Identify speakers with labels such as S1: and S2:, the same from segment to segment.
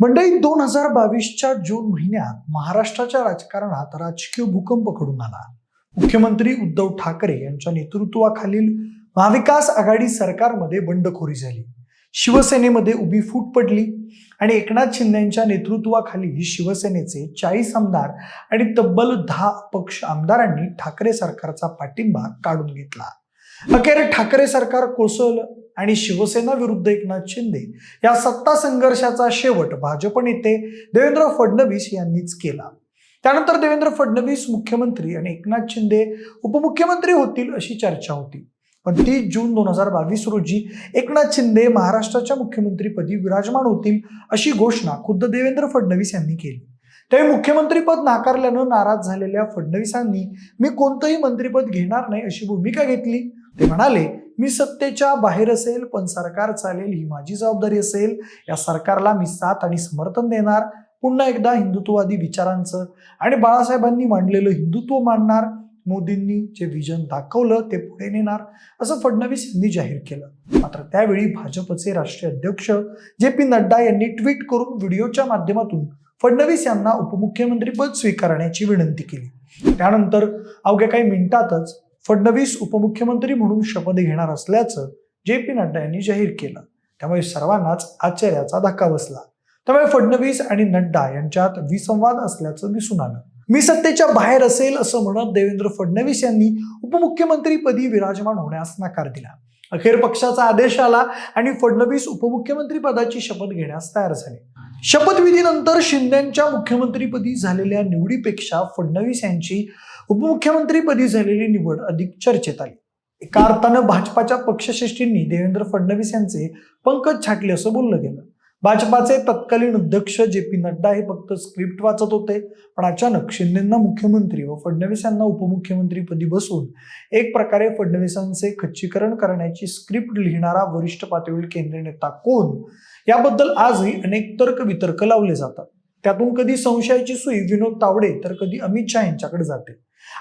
S1: मंडळी दोन हजार बावीसच्या जून महिन्यात महाराष्ट्राच्या राजकारणात राजकीय भूकंप घडून आला. मुख्यमंत्री उद्धव ठाकरे यांच्या नेतृत्वाखालील महाविकास आघाडी सरकारमध्ये बंडखोरी झाली. शिवसेनेमध्ये उभी फूट पडली आणि एकनाथ शिंदेच्या नेतृत्वाखाली शिवसेनेचे चाळीस आमदार आणि तब्बल दहा पक्ष आमदारांनी ठाकरे सरकारचा पाठिंबा काढून घेतला. अखेर ठाकरे सरकार कोसळलं. आणि शिवसेना विरुद्ध एकनाथ शिंदे या सत्ता संघर्षाचा शेवट भाजप नेते देवेंद्र फडणवीस यांनीच केला. त्यानंतर देवेंद्र फडणवीस मुख्यमंत्री आणि एकनाथ शिंदे उपमुख्यमंत्री होतील अशी चर्चा होती. पण तीस जून दोन हजार बावीस रोजी एकनाथ शिंदे महाराष्ट्राच्या मुख्यमंत्रीपदी विराजमान होतील अशी घोषणा खुद्द देवेंद्र फडणवीस यांनी केली. त्यावेळी मुख्यमंत्रीपद नाकारल्यानं नाराज झालेल्या फडणवीसांनी मी कोणतंही मंत्रीपद घेणार नाही अशी भूमिका घेतली. ते म्हणाले मी सत्तेच्या बाहेर असेल पण सरकार चालेल ही माझी जबाबदारी असेल. या सरकारला मी साथ आणि समर्थन देणार. पुन्हा एकदा हिंदुत्ववादी विचारांचं. आणि बाळासाहेबांनी मांडलेलं हिंदुत्व मांडणार. मोदींनी जे विजन दाखवलं ते पुढे नेणार. असं फडणवीस यांनी जाहीर केलं. मात्र त्यावेळी भाजपचे राष्ट्रीय अध्यक्ष जे पी नड्डा यांनी ट्विट करून व्हिडिओच्या माध्यमातून फडणवीस यांना उपमुख्यमंत्रीपद स्वीकारण्याची विनंती केली. त्यानंतर अवघ्या काही मिनिटातच फडणवीस उपमुख्यमंत्री म्हणून शपथ घेणार असल्याचं जे पी नड्डा यांनी जाहीर केलं. त्यामुळे सर्वांनाच आश्चर्याचा धक्का बसला. त्यामुळे फडणवीस आणि नड्डा यांच्यात विसंवाद असल्याचं दिसून आलं. मी सत्तेच्या बाहेर असेल असं म्हणत देवेंद्र फडणवीस यांनी उपमुख्यमंत्रीपदी विराजमान होण्यास नकार दिला. अखेर पक्षाचा आदेश आला आणि फडणवीस उपमुख्यमंत्री पदाची शपथ घेण्यास तयार झाले. शपथविधीनंतर शिंदेच्या मुख्यमंत्रीपदी झालेल्या निवडीपेक्षा फडणवीस यांची उपमुख्यमंत्रीपदी झालेली निवड अधिक चर्चेत आली. एका अर्थानं भाजपाच्या पक्षश्रेष्ठींनी देवेंद्र फडणवीस यांचे पंकज छाटले असं बोललं गेलं. भाजपाचे तत्कालीन अध्यक्ष जे पी नड्डा हे फक्त स्क्रिप्ट वाचत होते पण अचानक शिंदेंना मुख्यमंत्री व फडणवीस यांना उपमुख्यमंत्रीपदी बसून एक प्रकारे फडणवीसांचे खच्चीकरण करण्याची स्क्रिप्ट लिहिणारा वरिष्ठ पातळीवर केंद्रीय नेता कोण? याबद्दल आजही अनेक तर्क वितर्क लावले जातात. त्यातून कधी संशयाची सुई विनोद तावडे तर कधी अमित शहा यांच्याकडे जाते.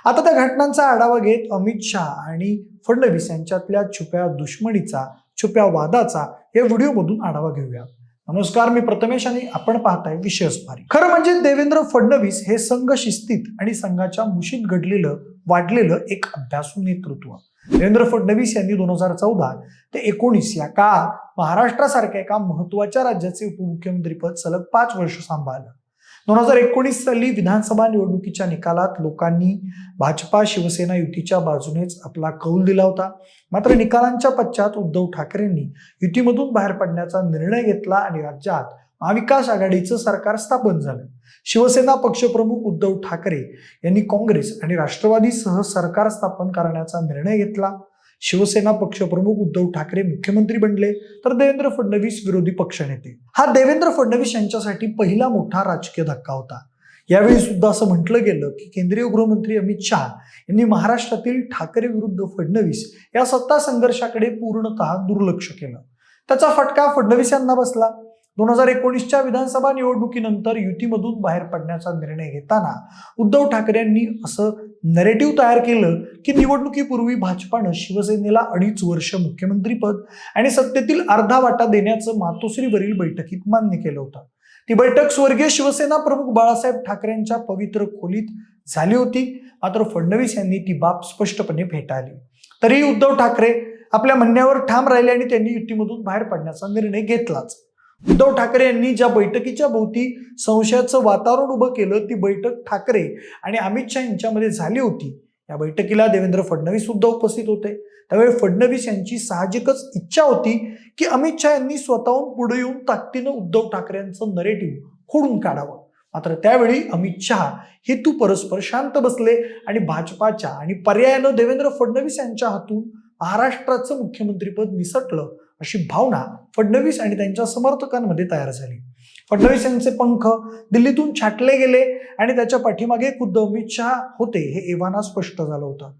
S1: आता त्या घटनांचा आढावा घेत अमित शहा आणि फडणवीस यांच्यातल्या छुप्या दुश्मनीचा छुप्या वादाचा या व्हिडिओमधून आढावा घेऊया. नमस्कार मी प्रथमेश आणि आपण पाहताय विशेष भारी खरं म्हणजे देवेंद्र फडणवीस हे संघ शिस्तीत आणि संघाच्या मुशीत घडलेलं वाढलेलं एक अभ्यासू नेतृत्व. देवेंद्र फडणवीस यांनी दोन हजार चौदा ते एकोणीस या काळात महाराष्ट्रासारख्या एका महत्त्वाच्या राज्याचे उपमुख्यमंत्रीपद सलग पाच वर्ष सांभाळलं. दोन हजार एकोणीस साली विधानसभा निवडणुकीच्या निकालात लोकांनी भाजपा शिवसेना युतीच्या बाजूनेच आपला कौल दिला होता. मात्र निकालांच्या पश्चात उद्धव ठाकरेंनी युतीमधून बाहेर पडण्याचा निर्णय घेतला आणि राज्यात महाविकास आघाडीचं सरकार स्थापन झालं. शिवसेना पक्षप्रमुख उद्धव ठाकरे यांनी काँग्रेस आणि राष्ट्रवादीसह सरकार स्थापन करण्याचा निर्णय घेतला. शिवसेना पक्षप्रमुख उद्धव ठाकरे मुख्यमंत्री बनले तर देवेंद्र फडणवीस विरोधी पक्षनेते. हा देवेंद्र फडणवीस यांच्यासाठी पहिला मोठा राजकीय धक्का होता. यावेळी सुद्धा असं म्हटलं गेलं की केंद्रीय गृहमंत्री अमित शहा यांनी महाराष्ट्रातील ठाकरे विरुद्ध फडणवीस या सत्ता संघर्षाकडे पूर्णतः दुर्लक्ष केलं. त्याचा फटका फडणवीस यांना बसला. दोन हजार एकोणीसच्या विधानसभा निवडणुकीनंतर युतीमधून बाहेर पडण्याचा निर्णय घेताना उद्धव ठाकरे यांनी असं नरेटिव्ह तयार केलं की निवडणुकीपूर्वी भाजपानं शिवसेनेला अडीच वर्ष मुख्यमंत्रीपद आणि सत्तेतील अर्धा वाटा देण्याचं मातोश्रीवरील बैठकीत मान्य केलं होतं. ती बैठक स्वर्गीय शिवसेना प्रमुख बाळासाहेब ठाकरेंच्या पवित्र खोलीत झाली होती. मात्र फडणवीस यांनी ती बाब स्पष्टपणे फेटाळली. तरीही उद्धव ठाकरे आपल्या म्हणण्यावर ठाम राहिले आणि त्यांनी युतीमधून बाहेर पडण्याचा निर्णय घेतलाच. उद्धव ठाकरे यांनी ज्या बैठकीच्या भोवती संशयाचं वातावरण उभं केलं ती बैठक ठाकरे आणि अमित शहा यांच्यामध्ये झाली होती. या बैठकीला देवेंद्र फडणवीस सुद्धा उपस्थित होते. त्यावेळी फडणवीस यांची साहजिकच इच्छा होती की अमित शहा यांनी स्वतःहून पुढे येऊन ताकदीनं उद्धव ठाकरे यांचं नरेटिव्ह खोडून काढावं. मात्र त्यावेळी अमित शहा हेतू परस्पर शांत बसले आणि भाजपाच्या आणि पर्यायानं देवेंद्र फडणवीस यांच्या हातून महाराष्ट्राचं मुख्यमंत्रीपद निसटलं. अशी भावना फडणवीस आणि त्यांच्या समर्थकांमध्ये तयार झाली. फडणवीस यांचे पंख दिल्लीतून छाटले गेले आणि त्याच्या पाठीमागे खुद्द अमित शहा होते हे एव्हाना स्पष्ट झालं होतं.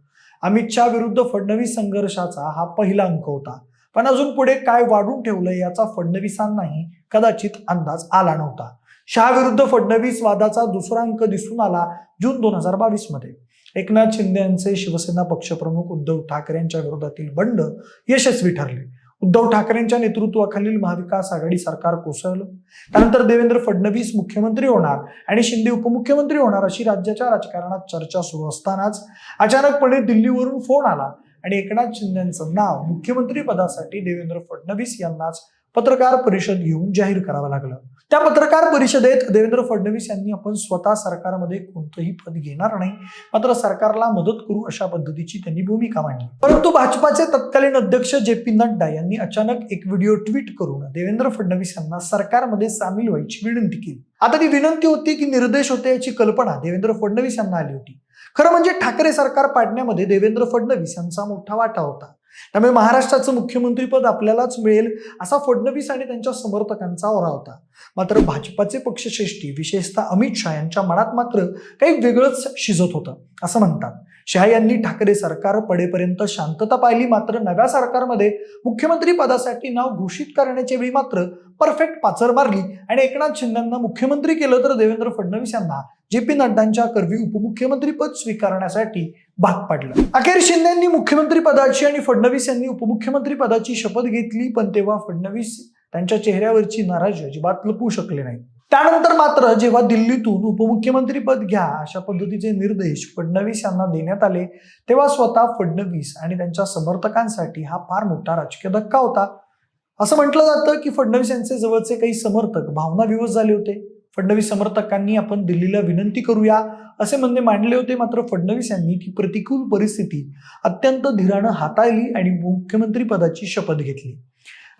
S1: अमित शहा विरुद्ध फडणवीस संघर्षाचा हा पहिला अंक होता. पण अजून पुढे काय वाढून ठेवलं याचा फडणवीसांनाही कदाचित अंदाज आला नव्हता. शहा विरुद्ध फडणवीस वादाचा दुसरा अंक दिसून आला जून दोन हजार बावीसमध्ये एकनाथ शिंदे यांचे शिवसेना पक्षप्रमुख उद्धव ठाकरे यांच्या विरोधातील बंड यशस्वी ठरले. उद्धव ठाकरेंच्या नेतृत्वाखालील महाविकास आघाडी सरकार कोसळलं. त्यानंतर देवेंद्र फडणवीस मुख्यमंत्री होणार आणि शिंदे उपमुख्यमंत्री होणार अशी राज्याच्या राजकारणात चर्चा सुरू असतानाच अचानकपणे दिल्लीवरून फोन आला आणि एकनाथ शिंदेचं नाव मुख्यमंत्री पदासाठी देवेंद्र फडणवीस यांनाच पत्रकार परिषद घेऊन जाहीर करावं लागलं. त्या पत्रकार परिषदेत देवेंद्र फडणवीस यांनी आपण स्वतः सरकारमध्ये कोणतंही पद घेणार नाही मात्र सरकारला मदत करू अशा पद्धतीची त्यांनी भूमिका मांडली. परंतु भाजपाचे तत्कालीन अध्यक्ष जे पी नड्डा यांनी अचानक एक व्हिडिओ ट्विट करून देवेंद्र फडणवीस यांना सरकारमध्ये सामील व्हायची विनंती केली. आता ती विनंती होती की निर्देश होते याची कल्पना देवेंद्र फडणवीस यांना आली होती. खरं म्हणजे ठाकरे सरकार पाडण्यामध्ये देवेंद्र फडणवीस यांचा मोठा वाटा होता. त्यामुळे महाराष्ट्राचं मुख्यमंत्रीपद आपल्यालाच मिळेल असा फडणवीस आणि त्यांच्या समर्थकांचा ओरा होता. मात्र भाजपाचे पक्षश्रेष्ठी विशेषतः अमित शहा यांच्या मनात मात्र काही वेगळंच शिजत होतं असं म्हणतात. शहा यांनी ठाकरे सरकार पडेपर्यंत शांतता पाहिली मात्र नव्या सरकारमध्ये मुख्यमंत्री पदासाठी नाव घोषित करण्याच्या वेळी मात्र परफेक्ट पाचर मारली आणि एकनाथ शिंदेंना मुख्यमंत्री केलं तर देवेंद्र फडणवीस यांना जे पी नड्डांच्या कर्वी उपमुख्यमंत्रीपद स्वीकारण्यासाठी भाग पाडलं. अखेर शिंदेंनी मुख्यमंत्री पदाची आणि फडणवीस यांनी उपमुख्यमंत्री पदाची शपथ घेतली पण तेव्हा फडणवीस त्यांच्या चेहऱ्यावरची नाराजी अजिबात लपवू शकले नाही त्यानंतर मात्र जेव्हा दिल्लीतून उपमुख्यमंत्री पद घ्या अशा पद्धतीचे निर्देश फडणवीस यांना देण्यात आले तेव्हा स्वतः फडणवीस आणि त्यांच्या समर्थकांसाठी हा फार मोठा राजकीय धक्का होता. असं म्हटलं जातं की फडणवीस यांचे जवळचे काही समर्थक भावना विवश झाले होते. फडणवीस समर्थकांनी आपण दिल्लीला विनंती करूया असे म्हणणे मांडले होते. मात्र फडणवीस यांनी ती प्रतिकूल परिस्थिती अत्यंत धीरानं हाताळली आणि मुख्यमंत्री पदाची शपथ घेतली.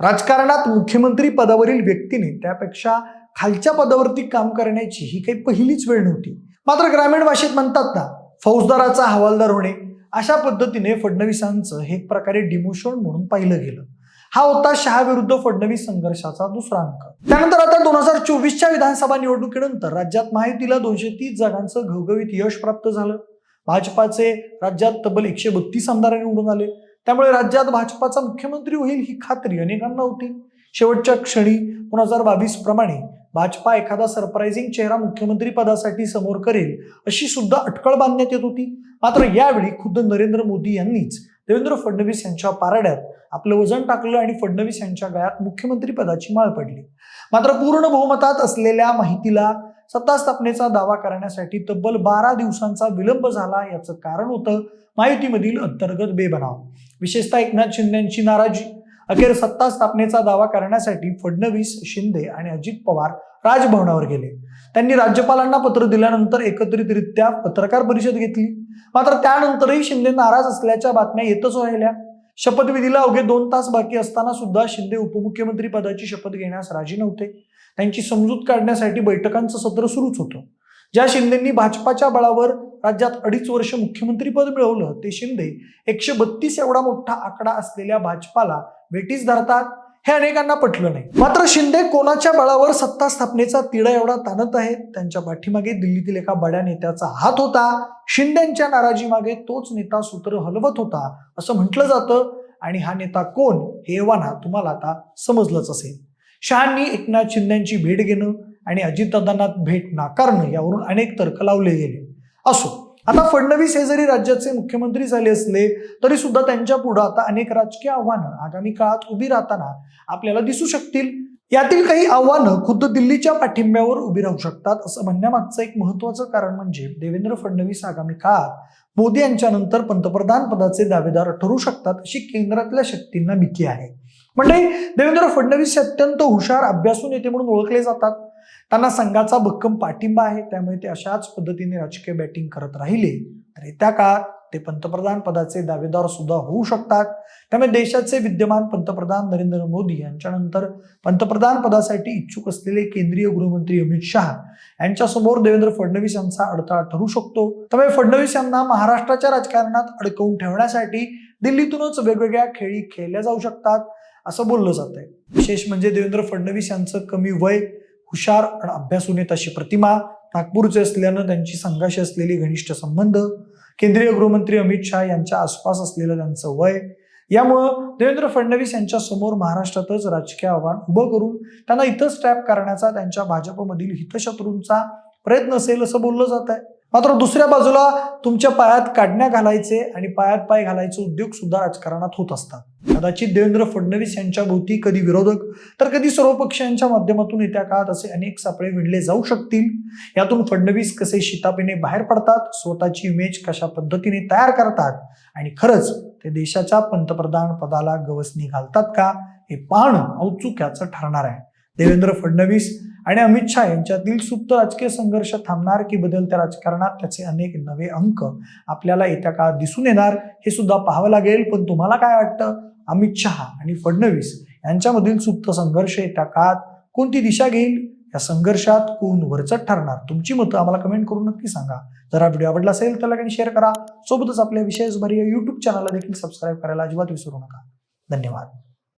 S1: राजकारणात मुख्यमंत्री पदावरील व्यक्तीने त्यापेक्षा खालच्या पदावरती काम करण्याची ही काही पहिलीच वेळ नव्हती. मात्र ग्रामीण भाषेत म्हणतात ना फौजदाराचा हवालदार होणे. अशा पद्धतीने फडणवीसांचं हे एक प्रकारे डिमोशन म्हणून पाहिलं गेलं. हा होता शहा विरुद्ध फडणवीस संघर्षाचा दुसरा अंक. त्यानंतर आता दोन हजार चोवीसच्या विधानसभा निवडणुकीनंतर राज्यात महायुतीला दोनशे तीस जागांचं घवघवीत यश प्राप्त झालं. भाजपाचे राज्यात तब्बल एकशे बत्तीस आमदार निवडून आले. त्यामुळे राज्यात भाजपाचा मुख्यमंत्री होईल ही खात्री अनेकांना होती. शेवटच्या क्षणी दोन हजार बावीस प्रमाणे भाजपा एखादा सरप्राइझिंग चेहरा मुख्यमंत्री पदासाठी समोर करेल अशी सुद्धा अटकळ बांधण्यात येत होती. मात्र यावेळी खुद्द नरेंद्र मोदी यांनीच देवेंद्र फडणवीस यांच्या पारड्यात आपलं वजन टाकलं आणि फडणवीस यांच्या गळ्यात मुख्यमंत्री पदाची माळ पडली. मात्र पूर्ण बहुमतात असलेल्या माहितीला सत्ता स्थापनेचा दावा करण्यासाठी तब्बल बारा दिवसांचा विलंब झाला याचं कारण होतं माहितीमधील अंतर्गत बेबनाव. विशेषतः एकनाथ शिंदेची नाराजी. अखेर सत्ता स्थापनेचा दावा करण्यासाठी फडणवीस शिंदे आणि अजित पवार राजभवनावर गेले. त्यांनी राज्यपालांना पत्र दिल्यानंतर एकत्रितरित्या पत्रकार परिषद घेतली. मात्र त्यानंतरही शिंदे नाराज असल्याच्या बातम्या येतच राहिल्या. शपथविधीला अवघे दोन तास बाकी असताना सुद्धा शिंदे उपमुख्यमंत्री पदाची शपथ घेण्यास राजी नव्हते. त्यांची समजूत काढण्यासाठी बैठकांचं सत्र सुरूच होतं. ज्या शिंदेंनी भाजपाच्या बळावर राज्यात अडीच वर्ष मुख्यमंत्रीपद मिळवलं ते शिंदे एकशे बत्तीस एवढा मोठा आकडा असलेल्या भाजपाला वेटीस धरतात. हे अनेकांना पटलं नाही. मात्र शिंदे कोणाच्या बळावर सत्ता स्थापनेचा तिढा एवढा ताणत आहेत त्यांच्या पाठीमागे दिल्लीतील एका बड्या नेत्याचा हात होता. शिंदेच्या नाराजीमागे तोच नेता सूत्र हलवत होता असं म्हटलं जातं. आणि हा नेता कोण हे एव्हाना तुम्हाला आता समजलंच असेल. शहांनी एकनाथ शिंदेची भेट घेणं आणि अजितदादांना भेट नाकारणं यावरून अनेक तर्क लावले गेले. असो आता फडणवीस हे जरी राज्याचे मुख्यमंत्री झाले असले तरी सुद्धा त्यांच्या पुढे आता अनेक राजकीय आव्हानं आगामी काळात उभी राहताना आपल्याला दिसू शकतील. यातील काही आव्हानं खुद्द दिल्लीच्या पाठिंब्यावर उभी राहू शकतात असं म्हणण्यामागचं एक महत्वाचं कारण म्हणजे देवेंद्र फडणवीस आगामी काळात मोदी यांच्यानंतर पंतप्रधान पदाचे दावेदार ठरू शकतात अशी केंद्रातल्या शक्तींना भीती आहे. म्हणजे देवेंद्र फडणवीस हे अत्यंत हुशार अभ्यासून नेते म्हणून ओळखले जातात. त्यांना संघाचा भक्कम पाठिंबा आहे त्यामुळे ते अशाच पद्धतीने राजकीय बॅटिंग करत राहिले. तर येत्या काळात ते पंतप्रधान पदाचे दावेदार सुद्धा होऊ शकतात. त्यामुळे देशाचे विद्यमान पंतप्रधान नरेंद्र मोदी यांच्यानंतर पंतप्रधान पदासाठी इच्छुक असलेले केंद्रीय गृहमंत्री अमित शहा यांच्यासमोर देवेंद्र फडणवीस यांचा अडथळा ठरू शकतो. त्यामुळे फडणवीस यांना महाराष्ट्राच्या राजकारणात अडकवून ठेवण्यासाठी दिल्लीतूनच वेगवेगळ्या खेळी खेळल्या जाऊ शकतात असं बोललं जात आहे विशेष म्हणजे देवेंद्र फडणवीस यांचं कमी वय हुशार आणि अभ्यासू अशी प्रतिमा नागपूरचे असल्यानं त्यांची संघाशी असलेली घनिष्ठ संबंध केंद्रीय गृहमंत्री अमित शहा यांच्या आसपास असलेलं त्यांचं वय यामुळं देवेंद्र फडणवीस यांच्या समोर महाराष्ट्रातच राजकीय आव्हान उभं करून त्यांना इथंच टॅप करण्याचा त्यांच्या भाजपमधील हितशत्रूंचा प्रयत्न असेल असं बोललं जात आहे मात्र दुसऱ्या बाजूला तुमच्या पायात काढण्या घालायचे आणि पायात पाय घालायचे उद्योग सुद्धा राजकारणात होत असतात. कदाचित देवेंद्र फडणवीस यांच्या भोवती कधी विरोधक तर कधी सर्व पक्षांच्या माध्यमातून येत्या काळात असे अनेक सापळे विणले जाऊ शकतील? यातून फडणवीस कसे शितापीने बाहेर पडतात? स्वतःची इमेज कशा पद्धतीने तयार करतात? आणि खरंच ते देशाच्या पंतप्रधान पदाला गवसणी घालतात का? हे पाहणं औत्सुक्याचं ठरणार आहे. देवेंद्र फडणवीस आणि अमित शहा यांच्यातील सुप्त राजकीय संघर्ष थांबणार की बदलत्या राजकारणात त्याचे अनेक नवे अंक आपल्याला येत्या काळात दिसून येणार हे सुद्धा पाहावं लागेल. पण तुम्हाला काय वाटतं? अमित शहा आणि फडणवीस यांच्यामधील सुप्त संघर्ष येत्या काळात कोणती दिशा घेईल? या संघर्षात कोण वरचट ठरणार? तुमची मतं आम्हाला कमेंट करून नक्की सांगा. जर हा व्हिडिओ आवडला असेल तर लाईक शेअर करा. सोबतच आपल्या विशेष भरी यूट्यूब चॅनलला देखील सबस्क्राईब करायला अजिबात विसरू नका. धन्यवाद.